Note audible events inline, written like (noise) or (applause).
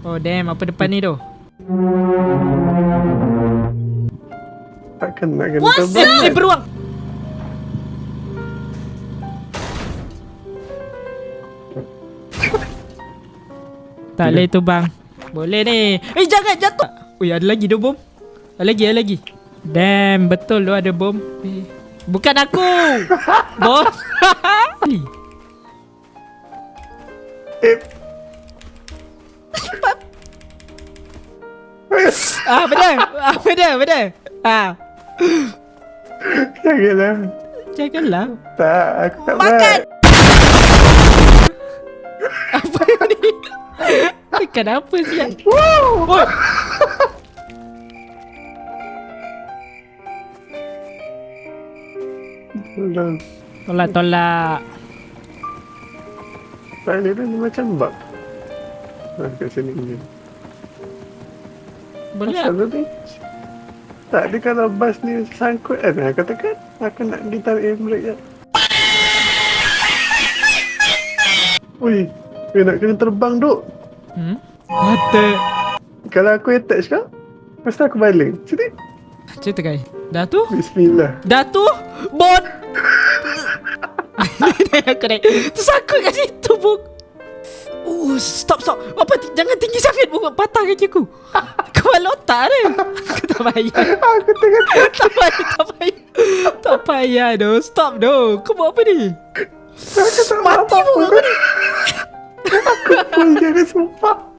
Oh damn, apa depan ni tu? Takkan nak kena Eh, terbang. eh beruang. tak boleh tu bang. Boleh ni. Eh jangan jatuh. Ui ada lagi tu bom. Ada lagi, ada lagi. Damn, betul tu ada bom. Eh, bukan aku. (laughs) bom. (laughs) Ni. Eh. Ah, benar. Ah, benar, benar. Ah, Janganlah. janganlah. Tak, aku tak Makan. Apa ni? Kenapa sih? Wow. Oi. Tolong. Tolak, tolak. Tak ni macam. Ah, kat sini ni. Boleh tak? tu ni? Tak, dia kalau bas ni sangkut kan, aku tekan. Aku nak ditarik handbrake je. Ui, dia nak kena terbang duk. Hmm? What the? Kalau aku attach kau, pasti aku baling. Sini. Cerita guys. Dah tu? Bismillah. Dah tu? Bot! (laughs) aku naik. Tersangkut kat situ, Buk. Oh, stop, stop. Apa? Jangan tinggi sangat, Buk. Patah kaki aku. (laughs) Kepala otak dia. (laughs) Aku tak payah. Aku tengah (laughs) Tak payah, tak payah. Tak payah, doh. Stop, doh. Kau buat apa ni? aku tak Mati. Buk. Apa ni?